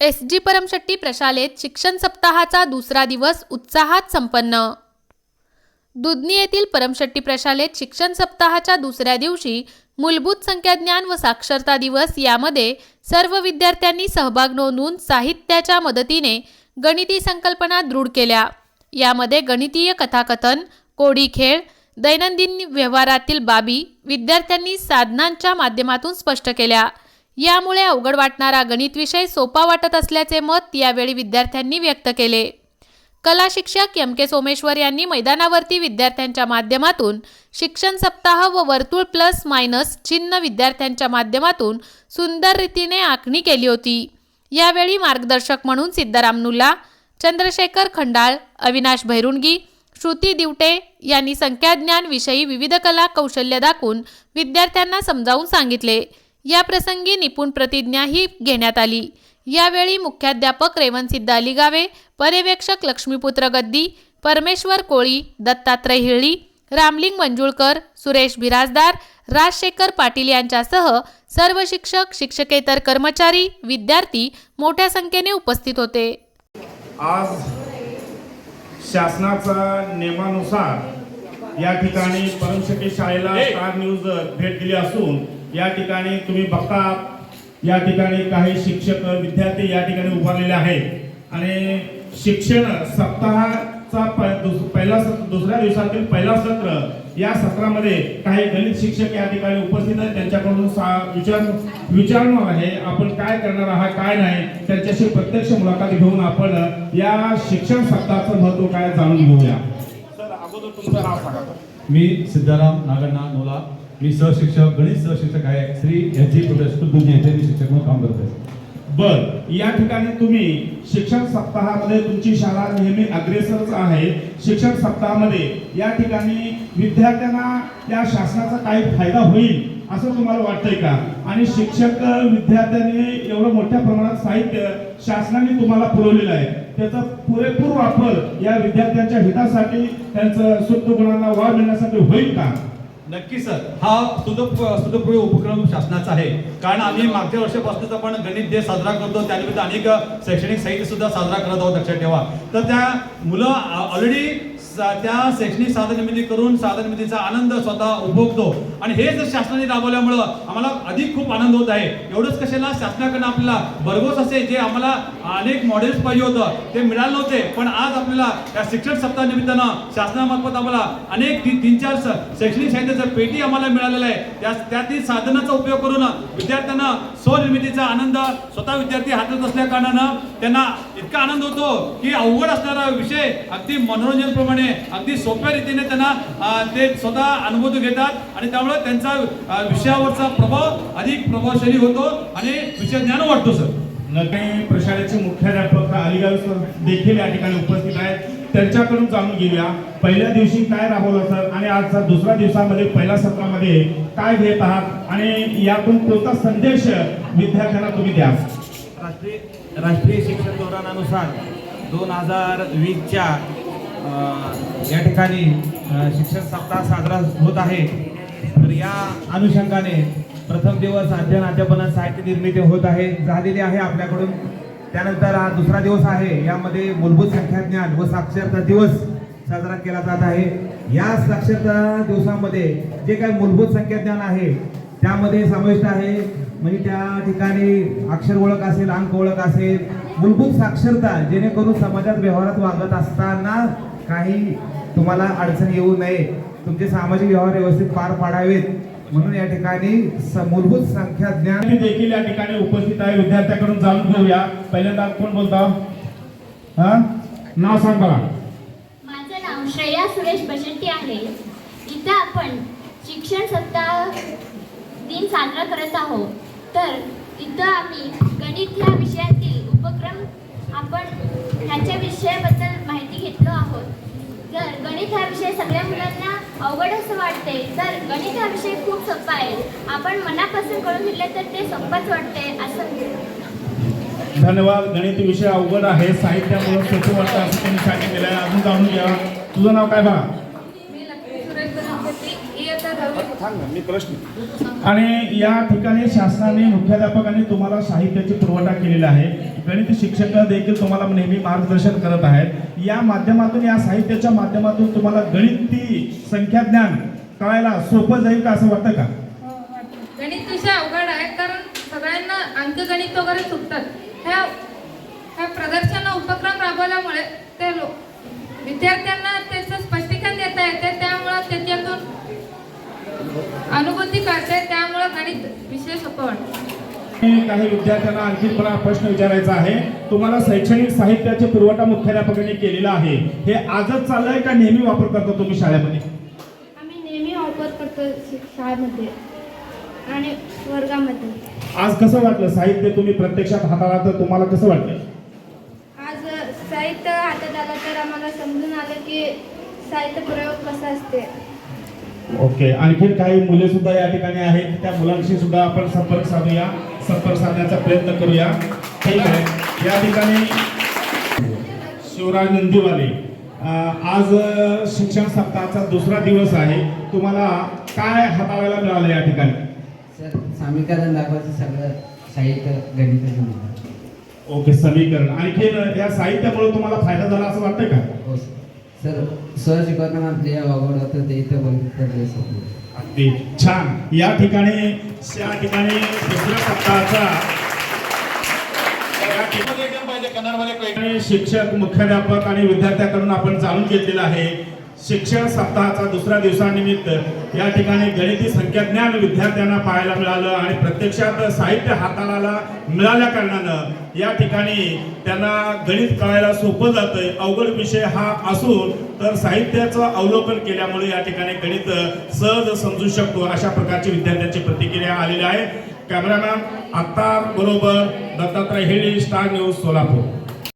S G Paramshetti प्रशालेत शिक्षण सप्ताहाचा दुसरा दिवस उत्साहात संपन्न. दुधनी येथील परमशेट्टी प्रशालेत शिक्षण सप्ताहाच्या दुसऱ्या दिवशी मूलभूत संख्याज्ञान व साक्षरता दिवस यामध्ये सर्व विद्यार्थ्यांनी सहभाग नोंदवून साहित्याच्या मदतीने गणिती संकल्पना दृढ केल्या. यामध्ये गणितीय कथाकथन कोडी खेळ दैनंदिन व्यवहारातील बाबी विद्यार्थ्यांनी साधनांच्या माध्यमातून स्पष्ट केल्या. यामुळे अवघड वाटणारा गणित विषय सोपा वाटत असल्याचे मत यावेळी विद्यार्थ्यांनी व्यक्त केले. कला शिक्षक एम के सोमेश्वर यांनी मैदानावरती विद्यार्थ्यांच्या माध्यमातून शिक्षण सप्ताह व वर्तुळ प्लस मायनस चिन्ह विद्यार्थ्यांच्या माध्यमातून सुंदर रीतीने आखणी केली होती. यावेळी मार्गदर्शक म्हणून सिद्धाराम नुल्ला चंद्रशेखर खंडाळ अविनाश भैरुणगी श्रुती दिवटे यांनी संख्याज्ञान विषयी विविध कला कौशल्य दाखवून विद्यार्थ्यांना समजावून सांगितले. या प्रसंगी निपुण प्रतिज्ञा ही घेण्यात आली. यावेळी मुख्याध्यापक रेवणसिद्ध अलिगावे पर्यवेक्षक लक्ष्मीपुत्र गद्दी परमेश्वर कोळी दत्तात्रय हिळी रामलिंग मंजुळकर सुरेश बिराजदार राजशेखर पाटील यांच्यासह सर्व शिक्षक शिक्षकेतर कर्मचारी विद्यार्थी मोठ्या संख्येने उपस्थित होते. आज शासनाचा नियमानुसार या ठिकाणी परमशेट्टी शाळेला स्टार न्यूज भेट दिली असून या ठिकाणी तुम्ही बघता या ठिकाणी काही शिक्षक विद्यार्थी या ठिकाणी उभारलेले आहेत. आणि शिक्षण सप्ताहाचा प- दुस- पहिला सत्र दुसऱ्या दिवसातील पहिला सत्र या सत्रामध्ये काही गणित शिक्षक या ठिकाणी उपस्थित आहेत. त्यांच्याकडून सा- विचार विचारणार आहे आपण काय करणार आहात काय नाही त्यांच्याशी प्रत्यक्ष मुलाखत घेऊन आपण या शिक्षण सप्ताहाचं महत्त्व काय जाणून घेऊया. सर अगोदर तुमचं नाव सांगा. मी सिद्धाराम नागण्णा नोला. मी सहशिक्षक गणित सहशिक्षक आहे. श्री एच जी दुधी येथे मी शिक्षक म्हणून काम करत आहे. बर या ठिकाणी तुम्ही शिक्षण सप्ताहामध्ये तुमची शाळा नेहमी अग्रेसरच आहे. शिक्षण सप्ताहामध्ये या ठिकाणी विद्यार्थ्यांना या शासनाचा काही फायदा होईल असं तुम्हाला वाटतंय का? आणि शिक्षक विद्यार्थ्यांनी एवढं मोठ्या प्रमाणात साहित्य शासनाने तुम्हाला पुरवलेलं आहे. त्याचा पुरेपूर वापर या विद्यार्थ्यांच्या हितासाठी त्यांचं शुद्ध गुणांना वाव मिळण्यासाठी होईल का? नक्की सर. हा सुदप सुदपूर्व उपक्रम शासनाचा आहे. कारण आम्ही मागच्या वर्षापासूनच आपण गणित डे साजरा करतो. त्यानिमित्त अनेक शैक्षणिक साहित्य सुद्धा साजरा करत आहोत लक्षात ठेवा. तर त्या मुलं ऑलरेडी त्या शैक्षणिक साधन निर्मिती करून साधन निर्मितीचा आनंद स्वतः उपभोगतो. आणि हे जर शासनाने राबवल्यामुळं आम्हाला अधिक खूप आनंद होत आहे. एवढंच कशाला शासनाकडनं आपल्याला भरघोस असे जे आम्हाला अनेक मॉडेल्स पाहिजे होतं ते मिळालं नव्हते. पण आज आपल्याला या शिक्षण सप्ताह निमित्तानं शासनामार्फत आम्हाला अनेक तीन चार शैक्षणिक साहित्याचं पेटी आम्हाला मिळालेलं आहे. त्या त्यातील साधनाचा उपयोग करून विद्यार्थ्यांना स्वनिर्मितीचा आनंद स्वतः विद्यार्थी हातात असल्या कारणानं त्यांना इतका आनंद होतो की अवघड असणारा विषय अगदी मनोरंजनप्रमाणे प्रमाणे अगदी सोप्या रीतीने त्यांना ते स्वतः अनुभव घेतात आणि त्यामुळे त्यांचा विषयावरचा प्रभाव अधिक प्रभावशाली होतो आणि विषय ज्ञान वाटतो सर. नगरी प्रशालेचे मुख्याध्यापक अलिगाव सर देखील या ठिकाणी उपस्थित आहेत. त्यांच्याकडून जाणून घेऊया पहिल्या दिवशी काय राबवलं सर? आणि आजचा दुसऱ्या दिवसामध्ये पहिल्या सत्रामध्ये काय घेत आहात? आणि यातून कोणता संदेश विद्यार्थ्यांना तुम्ही द्या राष्ट्रीय राष्ट्रीय शिक्षण धोरणानुसार दोन हजार वीसच्या या ठिकाणी शिक्षक शिक्षण सप्ताह साजरा होत आहे. तर या अनुषंगाने प्रथम दिवस अध्ययन अध्यापनात साहित्य निर्मिती होत आहे झालेली आहे आपल्याकडून. त्यानंतर हा दुसरा दिवस आहे यामध्ये मूलभूत संख्याज्ञान व साक्षरता दिवस साजरा केला जात आहे. या साक्षरता दिवसामध्ये जे काही मूलभूत संख्याज्ञान आहे त्यामध्ये समाविष्ट आहे. म्हणजे त्या ठिकाणी अक्षर ओळख असेल अंक ओळख असेल मूलभूत साक्षरता जेणेकरून समाजात व्यवहारात वागत असताना काही तुम्हाला अडचण येऊ नये. तुमचे सामाजिक व्यवहार व्यवस्थित पार पाडावेत. म्हणून या ठिकाणी स- मूलभूत संख्या ज्ञान देखील या ठिकाणी उपस्थित आहे. विद्यार्थ्याकडून जाणून घेऊया. पहिल्यांदा कोण बोलता? हा? नाव सांग बघा माझं नाव श्रेया सुरेश बशेट्टी आहे. इथं आपण शिक्षण सप्ताह दिन साजरा करत आहोत. तर इथं आम्ही गणित ह्या विषयातील ह्याच्या विषयाबद्दल माहिती घेतलो आहोत. जर गणित हा विषय सगळ्या मुलांना अवघड असं वाटते. तर गणित हा विषय खूप सोपा आहे. आपण मनापासून करून घेतलं तर ते सोपंच वाटते असं धन्यवाद. गणित विषय अवघड आहे. साहित्यामुळे सोपं वाटतं असं त्यांनी सांगितलेलं आहे. अजून जाणून घ्या. तुझं नाव काय बघा मी लक्ष्मी सुरेश बनवते इयत्ता दहावी सांग ना मी प्रश्न आणि या ठिकाणी शासनाने मुख्याध्यापकांनी तुम्हाला साहित्याची पुरवठा केलेला आहे. गणित शिक्षक देखील तुम्हाला नेहमी मार्गदर्शन करत आहेत. या माध्यमातून या साहित्याच्या माध्यमातून तुम्हाला गणिती संख्या ज्ञान कळायला सोपं जाईल का असं वाटतं का? गणित विषय अवघड आहे कारण सगळ्यांना अंकगणित वगैरे चुकतात ह्या ह्या प्रदर्शन उपक्रम राबवल्यामुळे ते लो विद्यार्थ्यांना अनुभूती कळते त्यामुळं गणित विषय सोपं वाटतं. काही विद्यार्थ्यांना आणखी पण प्रश्न विचारायचा आहे. तुम्हाला शैक्षणिक साहित्याचे पुरवठा मुख्याध्यापकांनी केलेला आहे. हे आजच चाललंय का नेहमी वापर करता तुम्ही शाळेमध्ये? आम्ही नेहमी वापर करतो शि- शाळेमध्ये आणि वर्गामध्ये. आज कसं वाटलं? साहित्य तुम्ही प्रत्यक्षात हाताळा तर तुम्हाला कसं वाटलं? आज साहित्य हातात आलं तर आम्हाला समजून आलं की साहित्य प्रयोग कसा असते. ओके आणखीन काही मुले सुद्धा या ठिकाणी आहेत. त्या मुलांशी सुद्धा आपण संपर्क साधूया. संपर्क साधण्याचा प्रयत्न करूया. ठीक आहे. या ठिकाणी शिवराज नंदीवाले आज शिक्षण सप्ताहाचा दुसरा दिवस आहे. तुम्हाला काय हाताळायला मिळालं या ठिकाणी? सर समीकरण दाखवायचं सगळं साहित्य मिळतं ओके समीकरण. आणखीन या साहित्यामुळे तुम्हाला फायदा झाला असं वाटतंय का? हो सर. सर शिकवताना जे अवघड होतं ते इथं बंद ते अगदी छान. या ठिकाणी या ठिकाणी दुसऱ्या सप्ताहाचा कन्नडमध्ये शिक्षक मुख्याध्यापक आणि विद्यार्थ्याकडून आपण जाणून घेतलेलं आहे. शिक्षण सप्ताहाचा दुसऱ्या दिवसानिमित्त या ठिकाणी गणिती संख्याज्ञान विद्यार्थ्यांना पाहायला मिळालं आणि प्रत्यक्षात साहित्य हाताळायला मिळाल्या कारणानं या ठिकाणी त्यांना गणित कळायला सोपं जातंय. अवघड विषय हा असून तर साहित्याचं अवलोकन केल्यामुळे या ठिकाणी गणित सहज समजू शकतो अशा प्रकारची विद्यार्थ्यांची प्रतिक्रिया आलेली आहे. कॅमेरामॅन आत्तार बरोबर दत्तात्रय हेळी स्टार न्यूज सोलापूर.